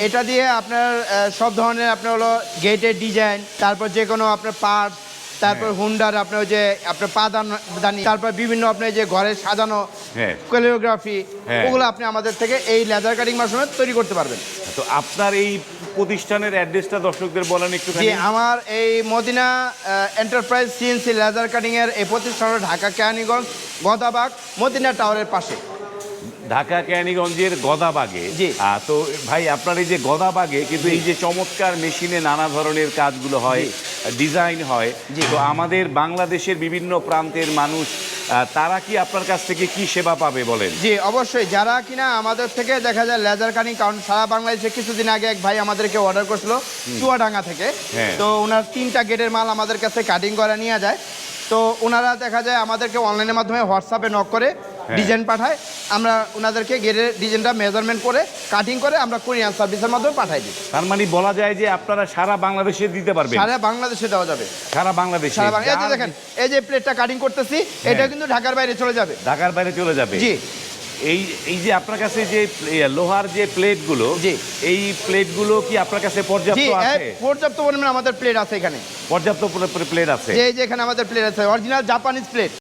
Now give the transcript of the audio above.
এটা দিয়ে আপনার সব ধরনের আপনার হলো গেটের ডিজাইন তারপর যে কোনো আপনার পার্ট তারপর হুন্ডার আপনার যে আপনার পাদান দানি তারপর বিভিন্ন আপনার যে ঘরে সাজানো হ্যাঁ। কোরিওগ্রাফি হ্যাঁ। ওগুলো আপনি আমাদের থেকে এই লেজার কাটিং মাধ্যমে তৈরি করতে পারবেন তো আপনার এই প্রতিষ্ঠানের অ্যাড্রেসটা দর্শকদের বলেন একটু জি আমার এই Madina enterprise CNC laser cutting এর এই প্রতিষ্ঠান ঢাকা কেরানীগঞ্জ গদাবাগ মদিনা টাওয়ারের পাশে ঢাকা কেরানীগঞ্জের গদাবাগে। জি। তো ভাই আপনার এই যে গদাবাগে কিন্তু এই যে চমৎকার মেশিনে নানা ধরনের কাজগুলো হয় ডিজাইন হয় তো আমাদের বাংলাদেশের বিভিন্ন প্রান্তের মানুষ তারা কি আপনার কাছ থেকে কি সেবা পাবে বলেন? জি অবশ্যই। যারা কিনা আমাদের থেকে দেখা যায় লেজার কাটিং কারণ সারা বাংলাদেশে কিছুদিন আগে এক ভাই আমাদেরকে অর্ডার করছিল চুয়াডাঙ্গা থেকে। হ্যাঁ। তো ওনার তিনটা গেটের মাল আমাদের কাছে কাটিং করে নিয়ে যায়। তো ওনারা দেখা যায় আমাদেরকে অনলাইনের মাধ্যমে হোয়াটসঅ্যাপে নক করে হ্যাঁ। ডিজাইন পাঠায়। আমরা ওনাদেরকে গেড়ে ডিজাইনটা মেজারমেন্ট করে কাটিং করে আমরা কোরিয়ান সার্ভিসের মাধ্যমে পাঠাই দিই। তার মানে বলা যায় যে আপনারা সারা বাংলাদেশে দিতে পারবে সারা বাংলাদেশে দেওয়া যাবে। সারা বাংলাদেশে। সারা বাংলা এই যে দেখেন এই যে প্লেটটা কাটিং করতেছি এটা কিন্তু ঢাকার বাইরে চলে যাবে। ঢাকার বাইরে চলে যাবে। জি। এই এই যে আপনার কাছে যে লোহার যে প্লেটগুলো। এই প্লেটগুলো কি আপনার কাছে পর্যাপ্ত এই আছে? পর্যাপ্ত পরিমাণে আমাদের প্লেট আছে এখানে। পর্যাপ্ত প্লেট আছে। এই যে এখানে আমাদের প্লেট আছে অরিজিনাল জাপানিজ প্লেট।